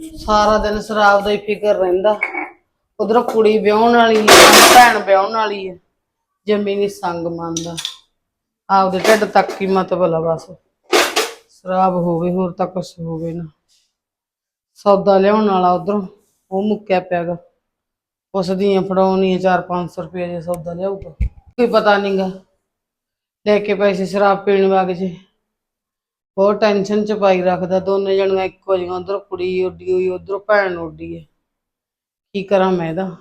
ਸਾਰਾ ਦਿਨ ਸ਼ਰਾਬ ਦਾ ਹੀ ਫਿਕਰ ਰਹਿੰਦਾ। ਉਧਰ ਕੁੜੀ ਵਿਆਹਣ ਵਾਲੀ ਹੈ ਭੈਣ ਵਿਆਹਣ ਵਾਲੀ ਹੈ ਜਮੀ ਨਹੀਂ ਸੰਗ ਮੰਨਦਾ। ਆਪਦੇ ਢਿੱਡ ਤੱਕ ਹੀ ਮਤਲਬ ਬਸ। ਸ਼ਰਾਬ ਹੋਵੇ, ਹੋਰ ਤਾਂ ਕੁਛ ਹੋਵੇ ਨਾ। ਸੌਦਾ ਲਿਆਉਣ ਵਾਲਾ ਉਧਰੋਂ, ਉਹ ਮੁੱਕਿਆ ਪਿਆਗਾ। ਉਸ ਦੀਆਂ ਫੜਾਉਣੀ 4-500 ਰੁਪਏ ਜੇ ਸੌਦਾ ਲਿਆਊਗਾ। ਕੋਈ ਪਤਾ ਨਹੀਂਗਾ ਲੈ ਕੇ ਪੈਸੇ ਸ਼ਰਾਬ ਪੀਣ ਵਗ ਜੇ। ਬਹੁਤ ਟੈਨਸ਼ਨ ਚ ਪਾਈ ਰੱਖਦਾ, ਦੋਨੇ ਜਣੀਆਂ ਇੱਕੋ ਜਿਹੀਆਂ, ਉਧਰ ਕੁੜੀ ਉੱਡੀ ਹੋਈ, ਉਧਰੋਂ ਭੈਣ ਉੱਡੀ ਹੈ। ਕੀ ਕਰਾਂ ਮੈਂ ਇਹਦਾ?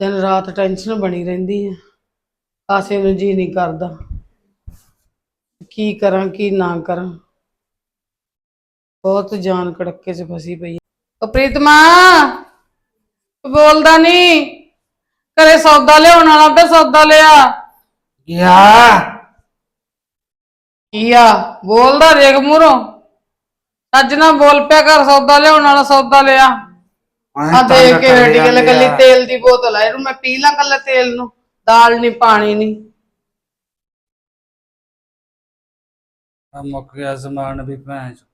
ਦਿਨ ਰਾਤ ਟੈਨਸ਼ਨ ਬਣੀ ਰਹਿੰਦੀ ਹੈ। ਆਸੇ ਨੂੰ ਜੀ ਨਹੀਂ ਕਰਦਾ। ਕੀ ਕਰਾਂ, ਕੀ ਨਾ ਕਰਾਂ। ਬਹੁਤ ਜਾਨ ਕੜੱਕੇ ਚ ਫਸੀ ਪਈ ਹੈ। ਪ੍ਰੀਤਮਾ ਬੋਲਦਾ ਨਹੀਂ। ਘਰੇ ਸੌਦਾ ਲਿਆਉਣ ਵਾਲਾ ਪਿਆ ਸੌਦਾ ਲਿਆ। ਗਿਆ ਕੀ ਆ? ਬੋਲਦਾ ਰੇਗ ਮੂਰੋਂ। ਅੱਜ ਨਾ ਬੋਲ ਪਿਆ ਕਰ ਸੌਦਾ ਲਿਆਉਣ ਵਾਲਾ ਸੌਦਾ ਲਿਆ। ਆ ਦੇਖ ਕੇ ਹਟੀ ਗੱਲ ਕੱਲੀ ਤੇਲ ਦੀ ਬੋਤਲ ਆ ਇਹਨੂੰ ਮੈਂ ਪੀ ਲਾਂ ਕੱਲੇ ਤੇਲ ਨੂੰ ਦਾਲ ਨਹੀਂ ਪਾਣੀ ਨਹੀਂ ਆ ਮੁੱਕ ਗਿਆ ਸਮਾਨ ਵੀ ਭੈਣ ਚੋ।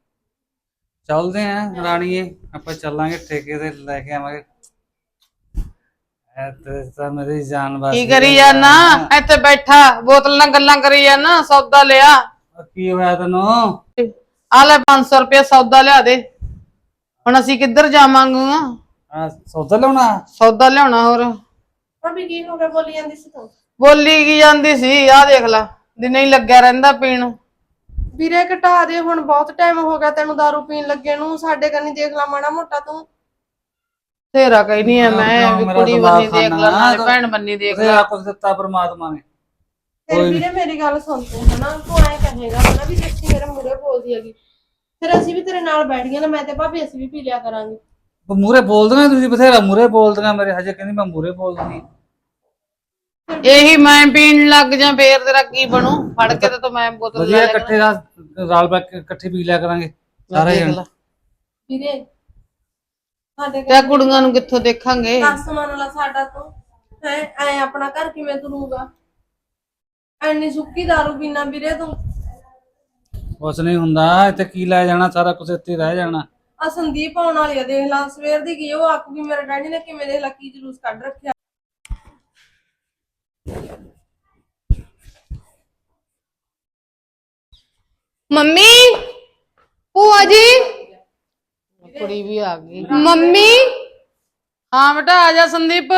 ਚੱਲਦੇ ਆਂ ਰਾਣੀਏ ਆਪਾਂ ਚੱਲਾਂਗੇ ਠੇਕੇ ਤੇ ਲੈ ਕੇ ਆਵਾਂਗੇ। ਐ ਤੇ ਤਾਂ ਮੇਰੀ ਜਾਨ ਬਚ ਕੀ ਕਰੀ ਜਾਨਾ? ਇੱਥੇ ਬੈਠਾ ਬੋਤਲ ਨਾਲ ਗੱਲਾਂ ਕਰੀ ਜਾਨਾ ਸੌਦਾ ਲਿਆ। ਕੀ ਹੋਇਆ ਤੈਨੂੰ? ਆ ਲੈ 500 ਰੁਪਏ ਸੌਦਾ ਲਿਆ ਦੇ। ਹੁਣ ਅਸੀਂ ਕਿੱਧਰ ਜਾਵਾਂਗੇ? ਆ ਸੌਦਾ ਲਿਆਉਣਾ? ਸੌਦਾ ਲਿਆਉਣਾ ਹੋਰ। ਭਾਬੀ ਕੀ ਹੋ ਗਿਆ? ਬੋਲੀ ਜਾਂਦੀ ਸੀ ਤੂੰ। ਬੋਲੀ ਕੀ ਜਾਂਦੀ ਸੀ? ਆਹ ਦੇਖ ਲੈ ਦਿਨੇ ਹੀ ਲੱਗਿਆ ਰਹਿੰਦਾ ਪੀਣ। ਵੀਰੇ ਘਟਾ ਦੇ ਹੁਣ ਬਹੁਤ ਟਾਈਮ ਹੋ ਗਿਆ ਤੈਨੂੰ दारू ਪੀਣ ਲੱਗੇ ਨੂੰ। ਸਾਡੇ ਕੰਨੀ ਦੇਖ ਲਾ ਮਾੜਾ ਮੋਟਾ ਤੂੰ। ਤੇਰਾ ਕਹੀ ਨਹੀਂ ਹੈ ਮੈਂ ਵੀ ਕੁੜੀ ਬੰਨੀ ਦੇਖ ਲੈ ਨਾਲੇ ਭੈਣ ਬੰਨੀ ਦੇਖ ਲੈ। ਆ ਕੁਝ ਦਿੱਤਾ ਪਰਮਾਤਮਾ ਨੇ। ਫਿਰ ਵੀਰੇ ਮੇਰੀ ਗੱਲ ਸੁਣ ਤੂੰ ਹਨਾ? ਤੂੰ ਐਂ ਕਹੇਗਾ ਹਨਾ ਵੀ ਸੱਚੀ ਮੇਰੇ ਮੂਰੇ ਬੋਲਦੀ ਹੈਗੀ। ਫਿਰ ਅਸੀਂ ਵੀ ਤੇਰੇ ਨਾਲ ਬੈਠ ਗਏ ਨਾ ਮੈਂ ਤੇ ਭਾਬੀ ਅਸੀਂ ਵੀ ਪੀ ਲਿਆ ਕਰਾਂਗੇ। ਮੂਰੇ ਬੋਲਦੀਆਂ ਤੁਸੀਂ ਬਥੇਰਾ ਮੂਰੇ ਬੋਲਦੀਆਂ ਮੇਰੇ ਹਜੇ ਕਹਿੰਦੀ ਮੈਂ ਮੂਰੇ ਬੋਲਦੀ। ਇਹੀ ਮੈਂ ਪੀਣ ਲੱਗ ਜਾ ਫੇਰ ਤੇਰਾ ਕੀ ਬਣੂ? ਫੜ ਕੇ ਤੇ ਤੂੰ ਮੈਂ ਬੋਤਲ ਵਧੀਆ ਲੈ ਲੈ ਇਕੱਠੇ ਦਾ ਰਲ ਬੈ ਕੇ ਇਕੱਠੇ ਪੀ ਲਿਆ ਕਰਾਂਗੇ ਸਾਰੇ ਦੇਖ ਜਣੇ। ਲੈ। ਵੀਰੇ ਸਾਡੇ ਤੇ ਕੁੜੀਆਂ ਨੂੰ ਕਿੱਥੋਂ ਦੇਖਾਂਗੇ? ਦਸ ਮੰਨ ਲਾ ਸਾਡਾ ਤੂੰ ਹੈ? ਐ ਆਪਣਾ ਘਰ ਕਿਵੇਂ ਤੁਰੂਗਾ ਐਨੀ ਸੁੱਕੀ दारू ਪੀਣਾ ਵੀਰੇ ਤੂੰ। ਕੁਛ ਨਹੀਂ ਹੁੰਦਾ ਇੱਥੇ ਕੀ ਲੈ ਜਾਣਾ ਸਾਰਾ ਕੁਝ ਇੱਥੇ ਹੀ ਰਹਿ ਜਾਣਾ। ਆ ਸੰਦੀਪ ਆਉਣ ਵਾਲੀ ਆ ਦੇਖ ਲਾ ਸਵੇਰ ਦੀ ਕੀ ਉਹ ਆਖੂਗੀ ਮੇਰੇ ਡੈਡੀ ਨੇ ਕਿਵੇਂ ਦੇਖ ਲਾ ਕੀ ਜਲੂਸ ਕੱਢ ਰੱਖਿਆ। ਮੰਮੀ ਭੂਆ ਜੀ। ਕੁੜੀ ਵੀ ਆ ਗਈ। ਮੰਮੀ। ਹਾਂ ਬੇਟਾ ਆ ਜਾ ਸੰਦੀਪ।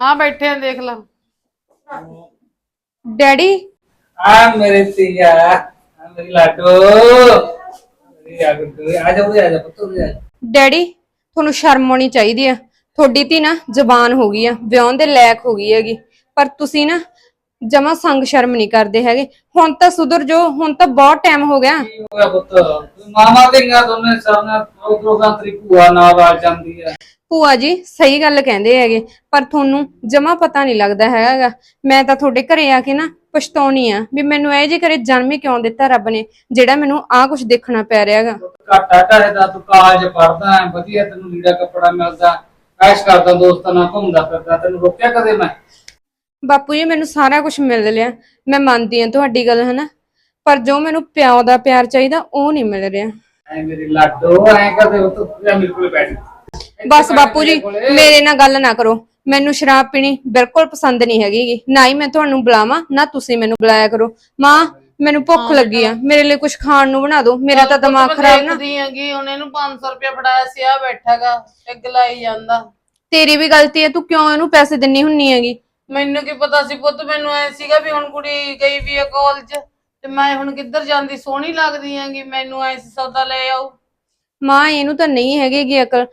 ਹਾਂ ਬੈਠੇ ਆ ਦੇਖ ਲੈ। ਡੈਡੀ? ਆ ਮੇਰੇ ਧੀਆ ਆ ਮੇਰੀ ਲਾਡੋ ਮੇਰੀ ਆ ਗੁੱਡੂ ਆ ਜਾ ਉਰੇ ਆ ਜਾ ਪੁੱਤ ਉਰੇ ਆ ਜਾ। ਡੈਡੀ ਤੁਹਾਨੂੰ ਸ਼ਰਮ ਆਉਣੀ ਚਾਹੀਦੀ ਆ। ਤੁਹਾਡੀ ਧੀ ਨਾ ਜ਼ਬਾਨ ਹੋ ਗਈ ਆ ਵਿਆਹੁਣ ਦੇ ਲਾਇਕ ਹੋ ਗਈ ਹੈਗੀ। ਪਰ ਤੁਸੀਂ ਨਾ ਜਮਾ ਸੰਗ ਸ਼ਰਮ ਨਹੀਂ ਕਰਦੇ ਹੈਗੇ। ਹੁਣ ਤਾਂ ਸੁਧਰ ਜੋ ਹੁਣ ਤਾਂ ਬਹੁਤ ਟਾਈਮ ਹੋ ਗਿਆ। ਕੀ ਹੋ ਗਿਆ ਪੁੱਤ? ਤੂੰ ਮਾਮਾ ਦੋਨੇ ਸਾਹਮਣੇ ਉਧਰੋਂ ਤੇਰੀ ਭੂਆ ਨਾਲ ਆ ਜਾਂਦੀ ਆ। ਭੂਆ ਜੀ ਸਹੀ ਗੱਲ ਕਹਿੰਦੇ ਹੈਗੇ ਪਰ ਤੁਹਾਨੂੰ ਜਮਾ ਪਤਾ ਨਹੀਂ ਲੱਗਦਾ ਹੈਗਾ। ਮੈਂ ਤਾਂ ਤੁਹਾਡੇ ਘਰੇ ਆ ਕੇ ਨਾ ਪਛਤਾਉਣੀ ਆ ਵੀ ਮੈਨੂੰ ਇਹ ਜੇ ਕਰੇ ਜਨਮ ਹੀ ਕਿਉਂ ਦਿੱਤਾ ਰੱਬ ਨੇ ਜਿਹੜਾ ਮੈਨੂੰ ਆਹ ਕੁਝ ਦੇਖਣਾ ਪੈ ਰਿਹਾ ਹੈਗਾ। ਘਾਟਾ ਢਾਹੇ ਤੂੰ ਕਾਲਜ ਪੜਦਾ ਹੈ ਵਧੀਆ ਤੈਨੂੰ ਲੀੜਾ ਕੱਪੜਾ ਮਿਲਦਾ ਐਸ਼ ਕਰਦਾ ਦੋਸਤਾਂ ਨਾਲ ਘੁੰਮਦਾ ਫਿਰਦਾ ਤੈਨੂੰ ਰੋਕਿਆ ਕਦੇ ਮੈਂ? ਬਾਪੂ ਜੀ ਮੈਨੂੰ ਸਾਰਾ ਕੁਝ ਮਿਲ ਲਿਆ ਮੈਂ ਮੰਨਦੀ ਹਾਂ ਤੁਹਾਡੀ ਗੱਲ ਹਨਾ? ਪਰ ਜੋ ਮੈਨੂੰ ਪਿਓ ਦਾ ਪਿਆਰ ਚਾਹੀਦਾ ਉਹ ਨਹੀਂ ਮਿਲ ਰਿਹਾ। ਐ ਮੇਰੀ ਲਾਡੋ ਐ ਕਦੇ ਉਹ ਤੂੰ ਮੇਰੇ ਕੋਲ ਬੈਠ ਬਸ ਬਾਪੂ ਜੀ ਮੇਰੇ ਨਾਲ ਗੱਲ ਨਾ ਕਰੋ। ਮੈਨੂੰ ਸ਼ਰਾਬ ਪੀਣੀ ਬਿਲਕੁਲ ਪਸੰਦ ਨਹੀਂ ਹੈਗੀ ਗੀ। ਨਾ ਹੀ ਮੈਂ ਤੁਹਾਨੂੰ ਬੁਲਾਵਾਂ ਨਾ ਤੁਸੀਂ ਮੈਨੂੰ ਬੁਲਾਇਆ ਕਰੋ। ਮਾਂ ਮੈਨੂੰ ਭੁੱਖ ਲੱਗੀ ਆ। ਮੇਰੇ ਲਈ ਕੁਝ ਖਾਣ ਨੂੰ ਬਣਾ ਦਿਓ। ਮੇਰਾ ਤਾਂ ਦਿਮਾਗ ਖਰਾਬ ਨਾ। ਹੈਗੀ ਹੁਣ ਇਹਨੂੰ 500 ਰੁਪਏ ਫੜਾਇਆ ਸੀ ਆ ਬੈਠਾਗਾ ਟਿਕ ਲਾਈ ਜਾਂਦਾ। ਤੇਰੀ ਵੀ ਗਲਤੀ ਹੈ ਤੂੰ ਕਿਉਂ ਇਹਨੂੰ ਪੈਸੇ ਦਿੰਨੀ ਹੁੰਨੀ ਹੈਗੀ? ਮੈਨੂੰ ਕੀ ਪਤਾ ਸੀ ਪੁੱਤ ਮੈਨੂੰ ਐ ਸੀਗਾ ਵੀ ਹੁਣ ਕੁੜੀ ਗਈ ਵੀ ਆ ਕਾਲਜ ਤੇ ਮੈਂ ਹੁਣ ਕਿੱਧਰ ਜਾਂਦੀ ਸੋਹਣੀ ਲੱਗਦੀ ਹੈਗੀ ਮੈਨੂੰ ਐ ਸੀ ਸੌਦਾ ਲੈ ਆਉ ਮਾਂ ਇਹਨੂੰ ਤਾਂ ਨਹੀਂ ਹੈਗੀ ਗੀ ਅਕਲ।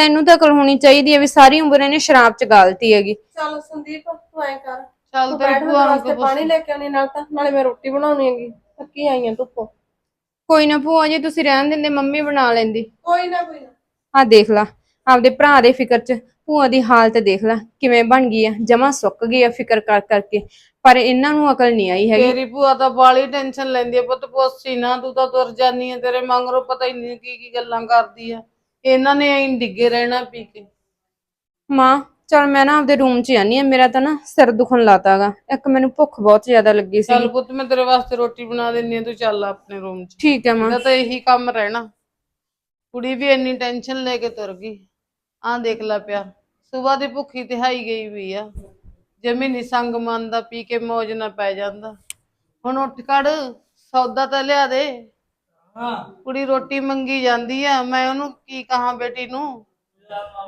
ਤੈਨੂੰ ਤਾਂ ਅਕਲ ਹੋਣੀ ਚਾਹੀਦੀ ਹੈ ਵੀ ਸਾਰੀ ਉਮਰ ਇਹਨੇ ਸ਼ਰਾਬ ਚ ਗਾਲਤੀ ਹੈਗੀ। ਚੱਲ ਸੰਦੀਪ ਤੂੰ ਐ ਕਰ। ਚੱਲ ਤੂੰ ਤੇਰੀ ਬੈਠ ਭੂਆ ਨੂੰ ਵਾਸਤੇ ਪਾਣੀ ਲੈ ਕੇ ਆਉਣੀ ਨਾਲ ਤਾਂ ਨਾਲੇ ਮੈਂ ਰੋਟੀ ਬਣਾਉਣੀ ਹੈਗੀ। ਥੱਕੀ ਆਈ ਆਂ ਧੁੱਪੋਂ। ਕੋਈ ਨਾ ਭੂਆ ਜੀ ਤੁਸੀਂ ਰਹਿਣ ਦਿੰਦੇ ਮੰਮੀ ਬਣਾ ਲੈਂਦੀ। ਕੋਈ ਨਾ ਕੋਈ ਨਾ। ਆ ਦੇਖ ਲਾ ਆਪਦੇ ਭਰਾ ਦੇ ਫਿਕਰ ਚ ਭੂਆ ਦੀ ਹਾਲਤ ਦੇਖ ਲਾ ਕਿਵੇਂ ਬਣ ਗਈ ਆ ਜਮਾ ਸੁੱਕ ਗਈ ਆ ਫਿਕਰ ਕਰ ਕਰਕੇ। ਪਰ ਇਹਨਾਂ ਨੂੰ ਅਕਲ ਨਹੀਂ ਆਈ ਹੈਗੀ। ਤੇਰੀ ਭੂਆ ਤਾਂ ਬਾਲੀ ਟੈਨਸ਼ਨ ਲੈਂਦੀ ਆ ਪੁੱਤ ਪੁੱਛੀ ਨਾ ਤੂੰ ਤਾਂ ਤੁਰ ਜਾਨੀ ਆ ਤੇਰੇ ਮਗਰੋਂ ਪਤਾ ਹੀ ਨਹੀਂ ਕੀ ਕੀ ਗੱਲਾਂ ਕਰਦੀ ਆ। ਇਹਨਾਂ ਨੇ ਐਂ ਡਿੱਗੇ ਰਹਿਣਾ ਪੀ ਕੇ। ਮਾਂ ਚਲ ਮੈਂ ਨਾ ਆਪਦੇ ਰੂਮ 'ਚ ਜਾਨੀ ਆ ਮੇਰਾ ਤਾਂ ਨਾ ਸਿਰ ਦੁਖਣ ਲਾਤਾਗਾ। ਇੱਕ ਮੈਨੂੰ ਭੁੱਖ ਬਹੁਤ ਜ਼ਿਆਦਾ ਲੱਗੀ ਸੀ। ਚੱਲ ਪੁੱਤ ਮੈਂ ਤੇਰੇ ਵਾਸਤੇ ਰੋਟੀ ਬਣਾ ਦਿੰਨੀ ਆ ਤੂੰ ਚੱਲ ਆਪਣੇ ਰੂਮ 'ਚ। ਠੀਕ ਹੈ ਮਾਂ। ਇਹਦਾ ਤਾਂ ਇਹੀ ਕੰਮ ਰਹਿਣਾ। ਕੁੜੀ ਵੀ ਇੰਨੀ ਟੈਨਸ਼ਨ ਲੈ ਕੇ ਤੁਰ ਗਈ। ਆਹ ਦੇਖ ਲੈ ਪਿਆ ਸਵੇਰ ਦੀ ਭੁੱਖੀ ਤਿਹਾਈ ਗਈ ਵੀ ਆ। ਜਮੀ ਨੀ ਸੰਗ ਮੰਨਦਾ ਪੀ ਕੇ ਮੌਜ ਨਾ ਪੈ ਜਾਂਦਾ। ਹੁਣ ਉੱਠ ਖੜ ਸੌਦਾ ਤਾਂ ਲਿਆ ਦੇ। ਹਾਂ। ਕੁੜੀ ਰੋਟੀ ਮੰਗੀ ਜਾਂਦੀ ਆ ਮੈਂ ਉਹਨੂੰ ਕੀ ਕਹਾਂ ਬੇਟੀ ਨੂੰ?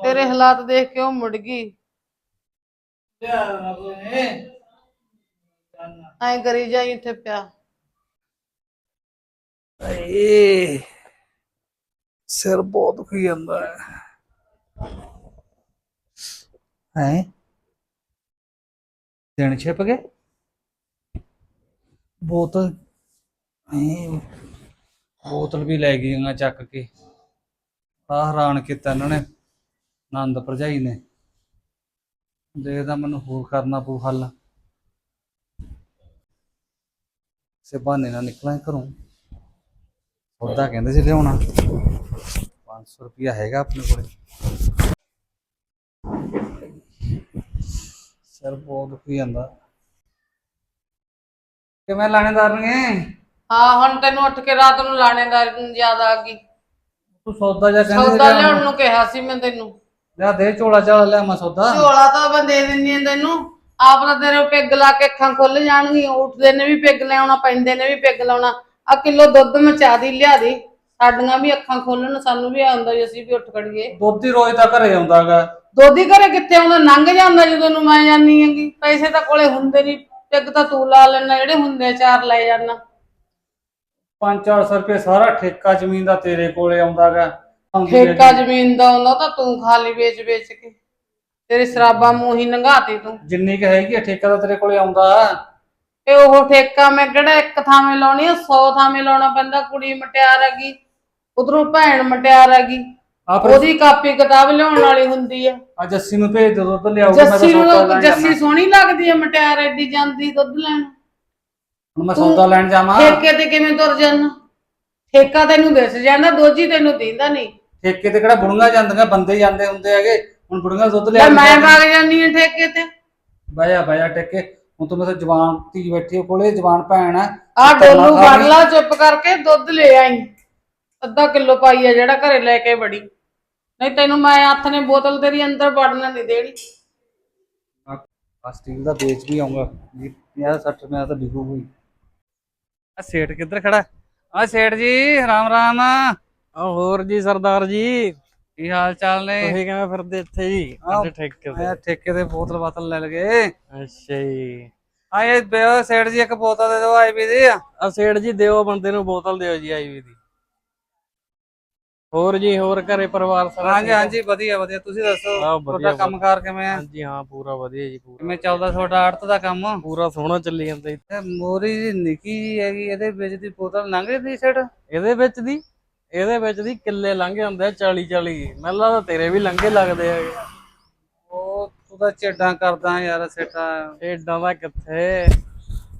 ਤੇਰੇ ਹਾਲਾਤ ਦੇਖ ਕੇ ਉਹ ਮੁੜ ਗਈ। ਲਿਆ ਨਾ। ਕੋਈ ਐਂ ਕਰੀ ਜਾਈ ਇੱਥੇ ਪਿਆ। ਏ ਸਿਰ ਬਹੁਤ ਦੁਖੀ ਜਾਂਦਾ ਹੈ। ਹੈ? ਦਿਨ ਛਿਪ ਗਏ? ਬੋਤਲ। ਐ ਬੋਤਲ ਵੀ ਲੈ ਗਈਆਂ ਚੱਕ ਕੇ। ਆ ਹੈਰਾਨ ਕੀਤਾ ਇਹਨਾਂ ਨੇ, ਆਨੰਦ ਭਰਜਾਈ ਨੇ। ਦੇਖਦਾ ਮੈਨੂੰ ਹੋਰ ਕਰਨਾ ਪਊ ਹੱਲ। ਸੇ ਬਹਾਨੇ ਨਾਲ ਨਿਕਲਾਂ ਘਰੋਂ। ਉਹਦਾ ਕਹਿੰਦੇ ਸੀ ਲਿਆਉਣਾ। 500 ਰੁਪਿਆ ਹੈਗਾ ਆਪਣੇ ਕੋਲੇ। ਸਰ ਬਹੁਤ ਦੁਖੀ ਜਾਂਦਾ। ਕਿਵੇਂ ਲਾਣੇਦਾਰ ਨੇ? ਹਾਂ ਹੁਣ ਤੈਨੂੰ ਉੱਠ ਕੇ ਰਾਤ ਨੂੰ ਲਾਣੇਦਾਰ ਨੂੰ ਯਾਦ ਆ ਗਈ। ਤੂੰ ਸੌਦਾ ਜਾਂ ਕਹਿੰਦੇ ਸੌਦਾ ਲਿਆਉਣ ਨੂੰ ਕਿਹਾ ਸੀ ਮੈਂ ਤੈਨੂੰ। ਲਿਆ ਦੇ ਝੋਲਾ ਝਾਲਾ ਲਿਆ ਮੈਂ ਸੌਦਾ। ਝੋਲਾ ਤਾਂ ਮੈਂ ਦੇ ਦਿੰਨੀ ਆ ਤੈਨੂੰ। ਆਪ ਤਾਂ ਤੇਰੇ ਪਿੱਗ ਲਾ ਕੇ ਅੱਖਾਂ ਖੁੱਲ ਜਾਣਗੀਆਂ। ਉੱਠਦੇ ਨੇ ਵੀ ਪਿੱਗ ਲਿਆਉਣਾ ਪੈਂਦੇ ਨੇ ਵੀ ਪਿੱਗ ਲਾਉਣਾ। ਆ ਕਿਲੋ ਦੁੱਧ ਮਚਾ ਦੀ ਲਿਆ ਦੀ। ਸਾਡੀਆਂ ਵੀ ਅੱਖਾਂ ਖੋਲਣ ਸਾਨੂੰ ਵੀ ਆਉਂਦਾ ਜੀ ਅਸੀਂ ਵੀ ਉੱਠ ਖੜੀਏ। ਦੁੱਧ ਰੋਜ਼ ਤਾਂ ਘਰੇ ਆਉਂਦਾਗਾ ਦੋਦੀ ਘਰੇ ਕਿੱਥੇ ਆਉਂਦਾ? ਲੰਘ ਜਾਂਦਾ ਜਦੋਂ ਨੂੰ ਮੈਂ ਜਾਨੀ ਹੈਗੀ। ਪੈਸੇ ਤਾਂ ਕੋਲੇ ਹੁੰਦੇ ਨਹੀਂ ਪਿੱਗ ਤਾਂ ਤੂੰ ਲਾ ਲੈਣਾ ਜਿਹੜੇ ਹੁੰਦੇ ਆ, ਚਾਰ ਲੈ ਜਾਣਾ 5-400 ਰੁਪਏ ਸਾਰਾ ਠੇਕਾ ਜ਼ਮੀਨ ਦਾ ਤੇਰੇ ਕੋਲੇ ਆਉਂਦਾਗਾ। ਠੇਕਾ ਜ਼ਮੀਨ ਦਾ ਆਉਂਦਾ ਤਾਂ ਤੂੰ ਖਾਲੀ ਵੇਚ ਵੇਚ ਕੇ। ਤੇਰੀ ਸ਼ਰਾਬਾਂ ਮੂੰਹ ਹੀ ਨੰਗਾਤੀ ਤੂੰ। ਜਿੰਨੀ ਕ ਹੈਗੀ ਆ, ਠੇਕਾ ਤਾਂ ਤੇਰੇ ਕੋਲੇ ਆਉਂਦਾ। ਤੇ ਉਹ ਠੇਕਾ ਮੈਂ ਕਿਹੜਾ ਇੱਕ ਥਾਵੇਂ ਲਾਉਣੀ ਆ? 100 ਥਾਵੇਂ ਲਾਉਣਾ ਪੈਂਦਾ ਕੁੜੀ ਮਟਿਆਰ ਹੈਗੀ ਉਧਰੋਂ ਭੈਣ ਮਟਿਆਰ ਹੈਗੀ। ਆ ਫਿਰ ਉਹਦੀ ਕਾਪੀ ਕਿਤਾਬ ਲਿਆਉਣ ਵਾਲੀ ਹੁੰਦੀ ਆ। ਆ ਜੱਸੀ ਨੂੰ ਭੇਜ ਦੇ ਦੁੱਧ ਮੈਂ ਤਾਂ ਜੱਸੀ ਸੌਦਾ ਨੂੰ ਲੈਣ ਜੱਸੀ। ਸੋਹਣੀ ਲੱਗਦੀ ਆ ਮਟਿਆਰ ਐਡੀ ਜਾਂਦੀ ਦੁੱਧ ਲੈਣ। ਹੁਣ ਮੈਂ ਸੌਦਾ ਲੈਣ ਜਾਵਾਂ। ਠੇਕੇ ਤੇ ਕਿਵੇਂ ਤੁਰ ਜਾਣਾ ਠੇਕਾ ਤੈਨੂੰ ਦਿਸ ਜਾਂਦਾ ਦੋਜੀ ਤੈਨੂੰ ਦਿੰਦਾ ਨਹੀਂ। ਠੇਕੇ ਤੇ ਕਿਹੜਾ ਬੁੜੀਆਂ ਜਾਂਦੀਆਂ ਬੰਦੇ ਜਾਂਦੇ ਹੁੰਦੇ ਹੈਗੇ। ਹੁਣ ਬੁੜੀਆਂ ਦੁੱਧ ਲੈ ਮੈਂ। ਵਗ ਜਾਂਦੀ ਆ ਠੇਕੇ ਤੇ। ਬਾਇਆ ਬਾਇਆ ਟੱਕੇ ਹੁਣ ਤੂੰ ਮੇਰੇ ਜਵਾਨ ਧੀ ਬੈਠੀ ਆ ਕੋਲੇ ਜਵਾਨ ਭੈਣ ਆ। ਆ ਡੋਲੂ ਫੜ। ਲਾ ਚੁੱਪ ਕਰਕੇ ਦੁੱਧ ਲੈ ਆਈ। ਅੱਧਾ ਕਿਲੋ ਪਾਈ ਆ ਜਿਹੜਾ ਘਰੇ ਲੈ ਕੇ ਬੜੀ ਨਹੀਂ ਤੈਨੂੰ ਮੈਂ ਹੱਥ ਨੇ ਬੋਤਲ ਤੇਰੀ ਅੰਦਰ ਵੜਨ ਨਹੀਂ ਦੇਣੀ। ਆ ਸਟੀਲ ਦਾ ਵੇਚ ਵੀ ਆਉਂਗਾ 50 60 ਰੁਪਏ ਤਾਂ ਵਿਕੂ ਕੋਈ। ਆ ਸੇਠ ਕਿੱਧਰ ਖੜਾ? ਆ ਸੇਠ ਜੀ ਰਾਮ ਰਾਮ। ਆ ਹੋਰ ਜੀ ਸਰਦਾਰ ਜੀ। ਕੀ ਹਾਲ ਚਾਲ ਨੇ? ਤੁਸੀਂ ਕਿਵੇਂ ਫਿਰਦੇ ਇੱਥੇ ਜੀ? ਆਹ, ਠੇਕੇ ਤੇ। ਮੈਂ ਠੇਕੇ ਤੇ ਬੋਤਲ ਬਾਤਲ ਲੈ ਲਗੇ। ਅੱਛਾ ਜੀ। ਆ ਇਹ ਬਿਓ ਸੇਠ ਜੀ ਇੱਕ ਬੋਤਲ ਦੇ ਦਿਓ ਆਈ ਵੀ ਦੀ। ਆ ਆ ਸੇਠ ਜੀ ਦਿਓ ਬੰਦੇ ਨੂੰ ਬੋਤਲ ਦਿਓ ਜੀ ਆਈਵੀ ਦੀ। ਹੋਰ ਜੀ ਹੋਰ ਘਰੇ ਪਰਿਵਾਰ ਸਾਰਾ ਹਾਂਜੀ? ਹਾਂਜੀ ਵਧੀਆ ਵਧੀਆ। ਤੁਸੀਂ ਦੱਸੋ ਆਹ, ਵਧੀਆ, ਤੁਹਾਡਾ ਕੰਮਕਾਰ ਕਿਵੇਂ ਆ? ਹਾਂਜੀ ਹਾਂ ਪੂਰਾ ਵਧੀਆ ਜੀ ਪੂਰਾ ਕਿਵੇਂ ਚੱਲਦਾ ਤੁਹਾਡਾ ਆੜਤ ਦਾ ਕੰਮ? ਪੂਰਾ ਸੋਹਣਾ ਚੱਲੀ ਜਾਂਦਾ ਜੀ। ਮੋਰੀ ਦੀ ਨਿੱਕੀ ਜਿਹੀ ਹੈਗੀ ਇਹਦੇ ਵਿੱਚ ਦੀ ਬੋਤਲ ਲੰਘ ਦੀ ਸੇਠ ਇਹਦੇ ਵਿੱਚ ਦੀ? ਇਹਦੇ ਵਿੱਚ ਦੀ ਕਿੱਲੇ ਲੰਘ ਜਾਂਦੇ ਆ 40 40 ਮੈਨੂੰ ਲੱਗਦਾ ਤੇਰੇ ਵੀ ਲੰਘੇ ਲੱਗਦੇ ਹੈਗੇ ਉਹ ਤੂੰ ਤਾਂ ਚੇਡਾਂ ਕਰਦਾ ਯਾਰ ਸੇਠਾ। ਏਡਾਂ ਦਾ ਕਿੱਥੇ?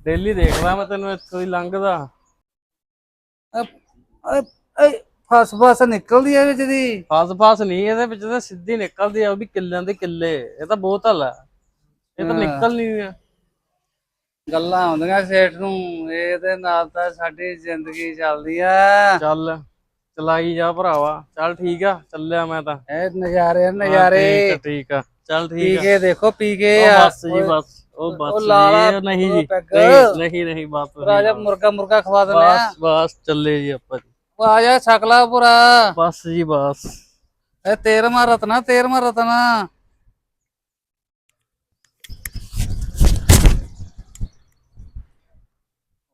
ਡੇਲੀ ਦੇਖਦਾ ਮੈਂ ਤੈਨੂੰ ਇੱਥੋਂ ਦੀ ਲੰਘਦਾ। ਅਰੇ ਫਸ ਫਸ ਨਿਕਲਦੀ ਹੈ ਵਿੱਚ ਦੀ। ਫਾਸ ਫਾਸ ਨਹੀਂ ਇਹਦੇ ਵਿੱਚ ਤਾਂ ਸਿੱਧੀ ਨਿਕਲਦੀ ਆ ਉਹ ਵੀ ਕਿੱਲਿਆਂ ਦੇ ਕਿੱਲੇ ਇਹ ਤਾਂ ਬੋਤਲ ਆ। ਇਹ ਤਾਂ। ਨਿਕਲ ਨਹੀਂ ਆ। ਗੱਲਾਂ ਆਉਂਦੀਆਂ ਸੇਠ ਨੂੰ ਇਹਦੇ ਨਾਲ ਤਾਂ ਸਾਡੀ ਜ਼ਿੰਦਗੀ ਚੱਲਦੀ ਆ। ਚੱਲ ਚਲਾਈ ਜਾ ਭਰਾਵਾ ਚੱਲ ਠੀਕ ਆ ਚੱਲਿਆ ਮੈਂ ਤਾਂ। ਇਹ ਨਜ਼ਾਰੇ ਨਜ਼ਾਰੇ। ਠੀਕ ਆ ਠੀਕ ਆ। ਚੱਲ ਪੀ ਠੀਕ ਆ। ਕੇ ਦੇਖੋ ਪੀ ਕੇ ਉਹ ਆ। ਬਸ ਜੀ ਬਸ ਉਹ ਬਸ ਨਹੀਂ ਜੀ। ਨਹੀਂ ਨਹੀਂ ਬਸ ਰਾਜਾ। ਮੁਰਗਾ ਮੁਰਗਾ ਖਵਾ ਦਿੰਦੇ ਆ। ਬਸ ਬਸ ਚੱਲੇ ਜੀ ਆਪਾਂ। ਉਹ ਆ ਜਾ ਛਕਲਾ ਪੂਰਾ ਬਸ ਜੀ ਬਸ। ਇਹ ਤੇਰਵਾਂ ਰਤਨਾ ਤੇਰਵਾਂ ਰਤਨਾ।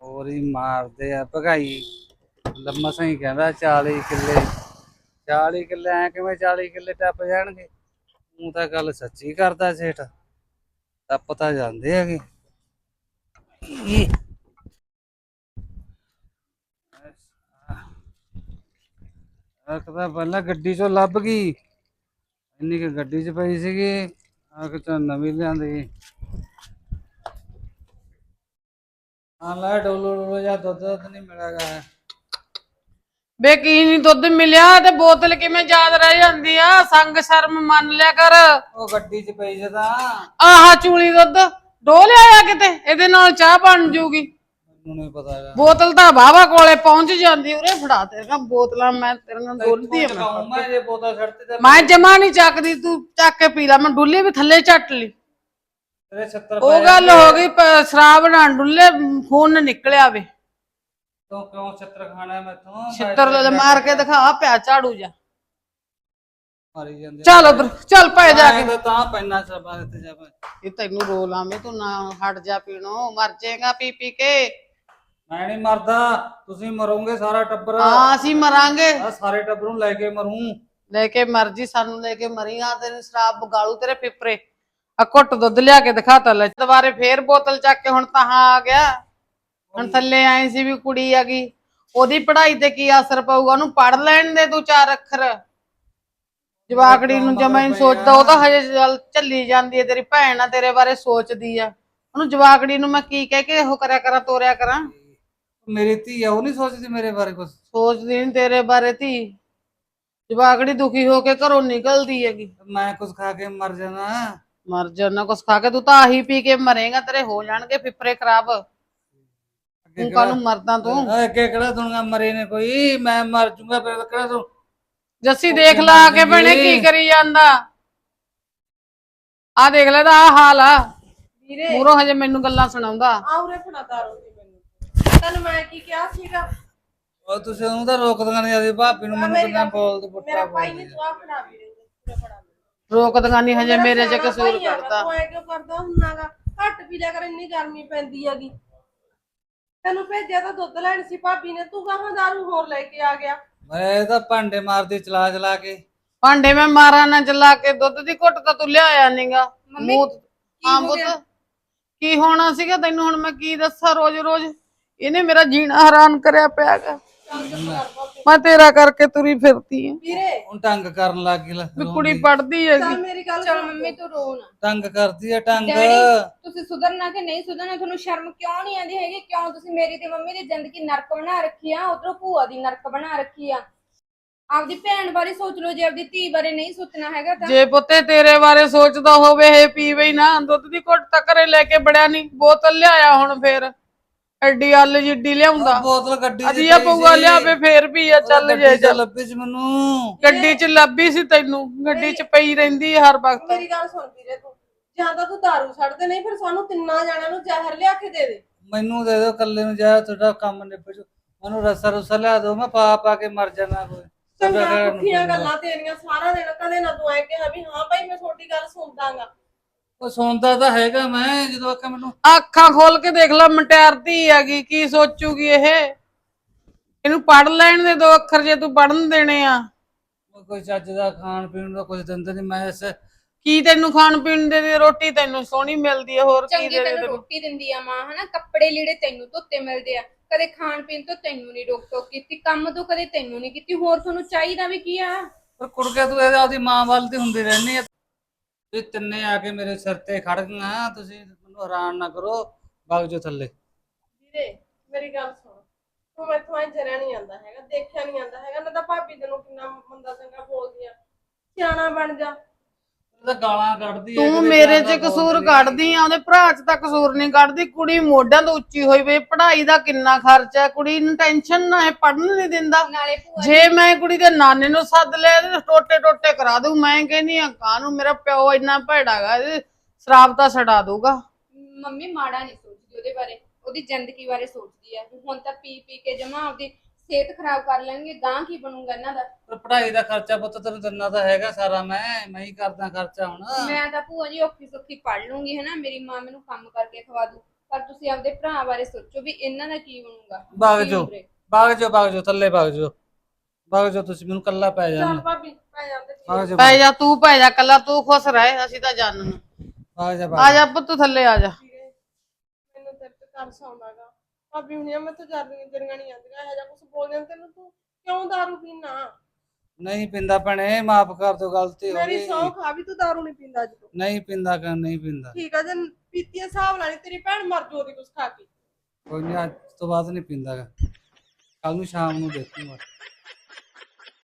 ਹੋਰ ਹੀ ਮਾਰਦੇ ਆ ਭਗਾਈ। ਲੰਮਾ ਸਹੀ ਕਹਿੰਦਾ 40 ਕਿੱਲੇ। 40 ਕਿੱਲੇ ਐ ਕਿਵੇਂ 40 ਕਿੱਲੇ ਟੱਪ ਜਾਣਗੇ? ਤੂੰ ਤਾਂ ਗੱਲ ਸੱਚੀ ਕਰਦਾ ਸੇਠ। ਟੱਪ ਤਾਂ ਜਾਂਦੇ ਹੈਗੇ। ਇਹ ਤਾਂ ਪਹਿਲਾਂ ਗੱਡੀ ਚੋਂ ਲੱਭ ਗਈ। ਇੰਨੀ ਕਿ ਗੱਡੀ 'ਚ ਪਈ ਸੀਗੀ। ਆ ਕਿ ਤਾਂ ਨਵੀਂ ਲਿਆਂਦੀ। ਹਾਂ ਲੈ ਡੋਲੋ ਡੋਲੋ ਜਾਂ ਦੁੱਧ ਦੁੱਧ ਨਹੀਂ ਮਿਲੇਗਾ ਬੇ ਕੀ ਨਹੀਂ ਦੁੱਧ ਮਿਲਿਆ? ਤੇ ਬੋਤਲ ਕਿਵੇਂ ਯਾਦ ਰਹਿ ਜਾਂਦੀ ਆ? ਸੰਗ ਸ਼ਰਮ ਮੰਨ ਲਿਆ ਕਰ। ਉਹ ਗੱਡੀ 'ਚ ਪਈ ਜਦਾਂ ਆਹਾ ਚੂਲੀ ਦੁੱਧ। ਡੋ ਲਿਆਇਆ ਕਿਤੇ? ਇਹਦੇ ਨਾਲ ਚਾਹ ਬਣ ਜੂਗੀ। ਨੂੰ ਨਹੀਂ ਪਤਾ ਹੈਗਾ। ਬੋਤਲ ਤਾਂ ਬਾਵਾ ਕੋਲੇ ਪਹੁੰਚ ਜਾਂਦੀ ਉਰੇ ਫੜਾ ਤੇਰੀਆਂ ਬੋਤਲਾਂ ਮੈਂ ਤੇਰੀਆਂ ਡੋਲਦੀ ਆ ਮੈਂ। ਜੇ ਬੋਤਲ ਛੱਡਤੀ ਤੇ ਮੈਂ ਜਮਾ ਨਹੀਂ ਚੱਕਦੀ ਤੂੰ ਚੱਕ ਕੇ ਪੀ ਲੈ ਮੈਂ ਡੁੱਲੀ ਵੀ ਥੱਲੇ ਚੱਟ ਲਈ। ਤੇਰੇ 70 ਉਹ ਗੱਲ ਹੋ ਗਈ ਪ- ਸ਼ਰਾਬ ਨਾਲ ਡੁੱਲੇ ਖੂਨ ਨਿਕਲਿਆ ਵੇ। ਤੂੰ ਕਿਉਂ ਛੱਤਰ ਖਾਣਾ ਹੈ ਮੈਥੋਂ? ਛਿੱਤਰ ਲੈ ਮਾਰ ਕੇ ਦਿਖਾ ਪਿਆ ਝਾੜੂ ਜਾ ਮਾਰੀ ਜਾਂਦੇ ਚੱਲ ਉਧਰ ਚੱਲ ਪੈ ਜਾ ਕੇ। ਤਾਂ ਤਾਂ ਪੈਣਾ ਸਭਾ ਤੇ ਜਾ ਮੈਂ ਇਹ ਤੈਨੂੰ ਰੋ ਲਾਵੇਂ ਤੂੰ ਨਾ ਹਟ ਜਾ ਪੀਣੋ ਮਰ ਜਾਏਗਾ ਪੀ ਪੀ ਕੇ। ਮੈਂ ਨਹੀਂ ਮਰਦਾ ਤੁਸੀਂ ਮਰੋਗੇ ਸਾਰਾ ਟੱਬਰ। ਹਾਂ ਅਸੀਂ ਮਰਾਂਗੇ। ਆ ਸਾਰੇ ਟੱਬਰ ਨੂੰ ਲੈ ਕੇ ਮਰੂੰ। ਲੈ ਕੇ ਮਰਜ਼ੀ ਸਾਨੂੰ ਲੈ ਕੇ ਮਰੀ ਆ ਤੇਰੀ ਸ਼ਰਾਬ ਬਗਾਲੂ ਤੇਰੇ ਪਿਪਰੇ। ਆ ਘੁੱਟ ਦੁੱਧ ਲਿਆ ਕੇ ਦਿਖਾਤਾ ਲੈ। ਦੁਬਾਰੇ ਫੇਰ ਬੋਤਲ ਚੱਕ ਕੇ ਹੁਣ ਤਾਂ ਆ ਗਿਆ। ਹੁਣ ਥੱਲੇ ਆਏ ਸੀ ਵੀ ਕੁੜੀ ਆ ਗਈ। ਉਹਦੀ ਪੜ੍ਹਾਈ ਤੇ ਕੀ ਅਸਰ ਪਊਗਾ? ਉਹਨੂੰ ਪੜ ਲੈਣ ਦੇ ਤੂੰ ਚਾਰ ਅੱਖਰ। ਜਵਾਕੜੀ ਨੂੰ ਜਮਾ ਹੀ ਨੀ ਸੋਚਦਾ। ਉਹ ਤਾਂ ਹਜੇ ਚੱਲ- ਚੱਲੀ ਜਾਂਦੀ ਹੈ। ਤੇਰੀ ਭੈਣ ਆ ਤੇਰੇ ਬਾਰੇ ਸੋਚਦੀ ਆ। ਉਹਨੂੰ ਜਵਾਕੜੀ ਨੂੰ ਮੈਂ ਕੀ ਕਹਿ ਕੇ ਉਹ ਕਰਿਆ ਕਰਾਂ ਤੋਰਿਆ ਕਰਾਂ? ਮੇਰੀ ਧੀ ਆ ਉਹ ਨਹੀਂ ਸੋਚਦੀ ਮੇਰੇ ਬਾਰੇ ਕੁਝ ਸੋਚਦੀ ਨੀ ਤੇਰੇ ਬਾਰੇ ਧੀ। ਜਵਾਕੜੀ ਦੁਖੀ ਹੋ ਕੇ ਘਰੋਂ ਨਿਕਲਦੀ ਹੈਗੀ। ਮੈਂ ਕੁਝ ਖਾ ਕੇ ਮਰ ਜਾਣਾ। ਮਰ ਜਾਣਾ ਕੁਛ ਖਾ ਕੇ। ਤੂੰ ਤਾਂ ਆਹੀ ਪੀ ਕੇ ਮਰੇਗਾ ਤੇਰੇ ਹੋ ਜਾਣਗੇ ਫਿਫਰੇ ਖਰਾਬ। ਤੂੰ ਕਾਹਨੂੰ ਮਰਦਾ ਤੂੰ। ਕਿਹੜਾ- ਅੱਗੇ ਕਿਹੜਾ ਦੁਨੀਆ ਮਰੇ ਨੇ ਕੋਈ? ਮੈਂ ਮਰ ਜੂੰਗਾ ਫਿਰ ਕਿਹੜਾ ਤੂੰ? ਜੱਸੀ ਦੇਖ ਲਾ ਆ ਕੇ ਭੈਣੇ ਕੀ ਕਰੀ ਜਾਂਦਾ। ਆ ਦੇਖ ਲੈ ਤਾਂ ਆ ਹਾਲ ਆ। ਵੀਰੇ। ਮੂਰੋਂ ਹਜੇ ਮੈਨੂੰ ਗੱਲਾਂ ਸੁਣਾਉਂਦਾ। ਆਉਰੇ ਫੜਾ ਦਾਰੂ ਦੀ ਤੈਨੂੰ ਮੈਂ ਕੀ ਕਿਹਾ ਸੀਗਾ? ਉਹ ਤੁਸੀਂ ਉਹਨੂੰ ਤਾਂ ਰੋਕਦੀਆਂ ਨਹੀਂ ਆਦੀ ਭਾਪੀ ਨੂੰ ਮੈਨੂੰ ਕਿੰਨਾ ਬੋਲਦੇ ਪੁੱਟਾ ਮੇਰਾ ਭਾਈ ਨੇ ਤੂੰ ਆ ਫੜਾ ਵੀਰੇ ਪੂਰਾ ਫੜਾ ਰੋਕ ਦਗਾਨੀ ਹਜੇ ਮੇਰੇ ਚ ਸਿਆਣਾ ਕਸੂਰ ਭਾਈ ਹੈਗਾ, ਕਰਦਾ। ਤੂੰ ਐ ਕਿਉਂ ਕਰਦਾ ਹੁੰਨਾਗਾ? ਘੱਟ ਪੀ ਲਿਆ ਕਰ ਇੰਨੀ ਗਰਮੀ ਪੈਂਦੀ ਹੈਗੀ। ਤੈਨੂੰ ਭੇਜਿਆ ਤਾਂ ਦੁੱਧ ਲੈਣ ਸੀ ਭਾਬੀ ਨੇ ਤੂੰ ਕਹਾਂ ਦਾਰੂ ਹੋਰ ਲੈ ਕੇ ਆ ਗਿਆ? ਮੈਂ ਤਾਂ ਭਾਂਡੇ ਮਾਰਦੀ ਚਲਾ ਚਲਾ ਕੇ। ਭਾਂਡੇ ਮੈਂ ਮਾਰਾਂ ਨਾ ਚਲਾ ਕੇ ਦੁੱਧ ਦੀ ਘੁੱਟ ਤਾਂ ਤੂੰ ਲਿਆਇਆ ਨਹੀਂਗਾ ਮੂੰਹ ਹਾਂ ਪੁੱਤ ਕੀ ਹੋਣਾ ਸੀਗਾ ਤੈਨੂੰ ਹੁਣ ਮੈਂ ਕੀ ਦੱਸਾਂ ਰੋਜ਼ ਰੋਜ਼ ਇਹਨੇ ਮੇਰਾ ਜੀਣਾ ਹੈਰਾਨ ਕਰਿਆ ਪਿਆਗਾ ਮੈਂ ਤੇਰਾ ਕਰਕੇ ਤੁਰੀ ਫਿਰਦੀ ਆ। ਵੀਰੇ। ਹੁਣ ਟੰਗ ਕਰਨ ਲੱਗ ਗਈ ਲੈ, ਵੀ ਕੁੜੀ ਪੜਦੀ ਹੈਗੀ। ਚੱਲ ਮੇਰੀ ਗੱਲ ਚਲ ਮੰਮੀ ਤੂੰ ਰੋ ਨਾ ਟੰਗ ਕਰਦੀ ਆ ਟੰਗ। ਡੈਡੀ ਤੁਸੀਂ ਸੁਧਰਨਾ ਕਿ ਨਹੀਂ ਸੁਧਰਨਾ? ਤੁਹਾਨੂੰ ਸ਼ਰਮ ਕਿਉਂ ਨਹੀਂ ਆਉਂਦੀ ਹੈਗੀ? ਕਿਉਂ ਤੁਸੀਂ ਮੇਰੀ ਤੇ ਮੰਮੀ ਦੀ ਜ਼ਿੰਦਗੀ ਨਰਕ ਬਣਾ ਰੱਖੀ ਆ? ਉਧਰੋਂ ਭੂਆ ਦੀ ਨਰਕ ਬਣਾ ਰੱਖੀ ਆ। ਆਪਦੀ ਭੈਣ ਬਾਰੇ ਸੋਚ ਲਓ ਜੇ ਆਪਦੀ ਧੀ ਬਾਰੇ ਨਹੀਂ ਸੋਚਣਾ ਹੈਗਾ ਤਾਂ। ਜੇ ਪੁੱਤੇ ਤੇਰੇ ਬਾਰੇ ਸੋਚਦਾ ਹੋਵੇ ਇਹ ਪੀਵੇ ਹੀ ਨਾ। ਦੁੱਧ ਦੀ ਘੁੱਟ ਤਾਂ ਘਰੇ ਲੈ ਕੇ ਬੜਿਆ ਨਹੀਂ ਬੋਤਲ ਲਿਆਇਆ ਹੁਣ ਫੇਰ। ਐਡੀ ਅੱਲ ਜਿੱਡੀ ਲਿਆਉਂਦਾ। ਬੋਤਲ ਗੱਡੀ ਚ ਅਜੀਆ ਪਈ ਪਊਗਾ। ਲਿਆਵੇ ਫੇਰ ਵੀ ਆ ਚੱਲ ਜੇ ਚ ਚੱਲ। ਲੱਭੀ ਸੀ ਮੈਨੂੰ। ਗੱਡੀ 'ਚ ਲੱਭੀ ਸੀ ਤੈਨੂੰ ਗੱਡੀ 'ਚ ਪਈ ਰਹਿੰਦੀ ਹਰ ਵਕਤ। ਮੇਰੀ ਗੱਲ ਸੁਣ ਵੀਰੇ ਤੂੰ। ਜਾਂ ਤਾਂ ਤੂੰ ਦਾਰੂ ਛੱਡ ਦੇ ਨਹੀਂ ਫਿਰ ਸਾਨੂੰ ਤਿੰਨਾਂ ਜਣਿਆਂ ਨੂੰ ਜ਼ਹਿਰ ਲਿਆ ਕੇ ਦੇ ਦੇ। ਮੈਨੂੰ ਦੇ ਦਿਓ ਕੱਲੇ ਨੂੰ ਜਾ ਤੁਹਾਡਾ ਕੰਮ ਨਿਪਟ ਜੂ ਮੈਨੂੰ ਰਸਾ ਰੁਸਾ ਲਿਆ ਦਿਓ ਮੈਂ ਪਾ ਪਾ ਕੇ ਮਰ ਜਾਣਾ ਕੋਈ। ਪੁੱਠੀਆਂ ਗੱਲਾਂ ਤੇਰੀਆਂ ਸਾਰਾ ਦਿਨ ਕਦੇ ਨਾ ਤੂੰ ਐ ਕਿਹਾ ਵੀ ਹਾਂ ਭਾਈ ਮੈਂ ਤੁਹਾਡੀ ਗੱਲ ਸੁਣਦਾਗਾ। ਉਹ ਸੁਣਦਾ ਤਾਂ ਹੈਗਾ ਮੈਂ ਜਦੋਂ ਆਖਿਆ ਮੈਨੂੰ ਅੱਖਾਂ ਖੋਲ ਕੇ ਦੇਖ ਲੈ ਮਟਿਆਰਦੀ ਹੈਗੀ ਕੀ ਸੋਚੂਗੀ ਇਹ? ਇਹਨੂੰ ਪੜ ਲੈਣ ਦੇ ਦੋ ਅੱਖਰ ਜੇ ਤੂੰ ਪੜਨ ਦੇਣੇ ਆ। ਉਹ ਕੋਈ ਚੱਜ ਦਾ ਖਾਣ ਪੀਣ ਦਾ ਕੁਝ ਦਿੰਦੇ ਨਹੀਂ ਮੈਂ ਇਸ ਕੀ ਤੈਨੂੰ ਖਾਣ ਪੀਣ ਦੇ ਦੇ ਰੋਟੀ ਤੈਨੂੰ ਸੋਹਣੀ ਮਿਲਦੀ ਹੈ ਹੋਰ ਕੀ ਚੰਗੀ ਦੇ ਦੇ ਤੈਨੂੰ ਰੋਟੀ ਦਿੰਦੀ ਆ ਮਾਂ ਹਨਾ? ਕੱਪੜੇ ਲੀੜੇ ਤੈਨੂੰ ਧੋਤੇ ਮਿਲਦੇ ਆ। ਕਦੇ ਖਾਣ ਪੀਣ ਤੋਂ ਤੈਨੂੰ ਨਹੀਂ ਰੋਕ ਟੋਕ ਕੀਤੀ ਕੰਮ ਤੋਂ ਕਦੇ ਤੈਨੂੰ ਨਹੀਂ ਕੀਤੀ ਹੋਰ ਤੁਹਾਨੂੰ ਚਾਹੀਦਾ ਵੀ ਕੀ ਆ? ਪਰ ਕੁੜਕੇ ਤੂੰ ਇਹਦੇ ਆਪਦੀ ਮਾਂ ਵੱਲ ਤੇ ਹੁੰਦੀ ਰਹਿਣੀ ਆ। ਤੁਸੀਂ ਤਿੰਨੇ ਆ ਕੇ ਮੇਰੇ ਸਿਰ ਤੇ ਖੜ ਗਈਆਂ ਤੁਸੀਂ ਮੈਨੂੰ ਹੈਰਾਨ ਨਾ ਕਰੋ, ਵਗ ਜੋ ਥੱਲੇ। ਵੀਰੇ, ਮੇਰੀ ਗੱਲ ਸੁਣ। ਤੂੰ ਮੈਥੋਂ ਐ ਜਰਿਆ ਨਹੀਂ ਆਂਦਾ ਹੈਗਾ, ਦੇਖਿਆ ਨਹੀਂ ਆਂਦਾ ਹੈਗਾ, ਨਾ ਤਾਂ ਭਾਬੀ ਤੈਨੂੰ ਕਿੰਨਾ ਮੰਦਾ ਚੰਗਾ ਬੋਲਦੀ ਆ। ਸਿਆਣਾ ਬਣ ਜਾ। ਤਾਂ ਗਾਲਾਂ ਕੱਢਦੀ ਆ ਤੂੰ ਕਦੇ ਮੇਰੇ 'ਚ ਕਸੂਰ। ਕੱਢਦੀ ਆ ਉਹਦੇ ਭਰਾ 'ਚ ਤਾਂ ਕਸੂਰ ਨਹੀਂ ਕੱਢਦੀ। ਕੁੜੀ ਮੋਢਿਆਂ ਤੋਂ ਉੱਚੀ ਹੋਈ ਵੇ ਪੜ੍ਹਾਈ ਦਾ ਕਿੰਨਾ ਖਰਚਾ ਹੈ ਕੁੜੀ ਨੂੰ ਟੈਨਸ਼ਨ ਨਾ ਹੈ ਪੜਨ ਨਹੀਂ ਦਿੰਦਾ। ਨਾਲੇ ਭੂਆ ਜੇ ਮੈਂ ਕੁੜੀ ਦੇ ਨਾਨੇ ਨੂੰ ਸੱਦ ਲਿਆ ਤੇ ਟੋਟੇ ਟੋਟੇ ਕਰਾ ਦੂੰ ਮੈਂ ਕਹਿੰਦੀ ਆ ਕਾਹਨੂੰ? ਮੇਰਾ ਪਿਓ ਇੰਨਾ ਭੈੜਾਗਾ ਸ਼ਰਾਬ ਤਾਂ ਛਡਾ ਦੂਗਾ ਮੰਮੀ ਮਾੜਾ ਨਹੀਂ ਸੋਚਦੀ ਉਹਦੇ ਬਾਰੇ। ਉਹਦੀ ਜ਼ਿੰਦਗੀ ਬਾਰੇ ਸੋਚਦੀ ਆ। ਹੁਣ ਤਾਂ ਪੀ ਪੀ ਕੇ ਜਮਾ ਆਪਦੀ ਸਿਹਤ ਖਰਾਬ ਕਰ ਲੈਣਗੇ ਗਾਂ ਕੀ ਬਣੂਗਾ ਇਹਨਾਂ ਦਾ? ਪਰ ਪੜ੍ਹਾਈ ਦਾ ਖਰਚਾ ਪੁੱਤ ਤੈਨੂੰ ਦਿੰਨਾ ਤਾਂ ਹੈਗਾ ਸਾਰਾ ਮੈਂ ਮੈਂ ਹੀ ਕਰਦਾ ਖਰਚਾ ਹੁਣ। ਮੈਂ ਤਾਂ ਭੂਆ ਜੀ ਔਖੀ ਸੁੱਖੀ ਪੜ ਲੂੰਗੀ ਹਨਾ? ਮੇਰੀ ਮਾਂ ਮੈਨੂੰ ਕੰਮ ਕਰਕੇ ਖਵਾ ਦੂ। ਪਰ ਤੁਸੀਂ ਆਪਦੇ ਭਰਾ ਬਾਰੇ ਸੋਚੋ ਵੀ ਇਹਨਾਂ ਦਾ ਕੀ ਬਣੂਗਾ? ਵਗ ਕੀ ਉਮਰੇ। ਵਗ ਜਾਓ ਵਗ ਜਾਓ ਥੱਲੇ ਵਗ ਜਾਓ ਵਗ ਜਾਓ ਤੁਸੀਂ ਮੈਨੂੰ ਕੱਲਾ ਪੈ ਚੱਲ ਜਾਣਾ ਭਾਬੀ ਪੈ ਜਾਂਦੇ ਪੈ ਜਾ ਤੂੰ ਪੈ ਜਾ ਕੱਲਾ ਤੂੰ ਖੁਸ਼ ਰਹਿ ਅਸੀਂ ਤਾਂ ਜਾਣਨ ਵਗ ਜਾ ਆ ਜਾ। ਪੁੱਤ ਥੱਲੇ ਆ ਜਾ। ਵੀਰੇ ਮੈਨੂੰ ਤੇਰੇ ਤੇ ਤਰਸ ਆਉਂਦਾਗਾ ਭਾਬੀ ਹੁਣੀਆਂ ਮੈਂ ਤਾਂ ਜਰਨੀਆਂ ਜਰੀਆਂ ਨਹੀਂ ਆਂਦੀਆਂ ਇਹੋ ਜਿਹਾ ਕੁਝ ਬੋਲ ਜਾਂਦੇ ਤੈਨੂੰ ਤੂੰ। ਕਿਉਂ ਦਾਰੂ ਪੀਣਾ ਨਹੀਂ ਪਿੰਦਾ ਭੈਣੇ ਮਾਫ ਕਰ ਦਿਓ ਗਲਤੀ ਹੋ ਮੇਰੀ ਗਈ। ਸੌਂ ਖਾ ਵੀ ਤੂੰ ਦਾਰੂ ਨਹੀਂ ਪੀਂਦਾ ਅੱਜ ਤੋਂ। ਨਹੀਂ ਪਿੰਦਾ ਕਰ ਨਹੀਂ ਪਿੰਦਾ। ਠੀਕ ਆ ਜੇ ਪੀਤੀ ਹਿਸਾਬ ਨਾਲ ਤੇਰੀ ਭੈਣ ਮਰ ਜੂ ਉਹਦੀ ਕੁਝ ਖਾ ਕੇ। ਕੋਈ ਨਹੀਂ ਅੱਜ ਤੋਂ ਬਾਅਦ ਨਹੀਂ ਪਿੰਦਾਗਾ ਕੱਲ ਨੂੰ ਸ਼ਾਮ ਨੂੰ ਦੇਖੂਗਾ।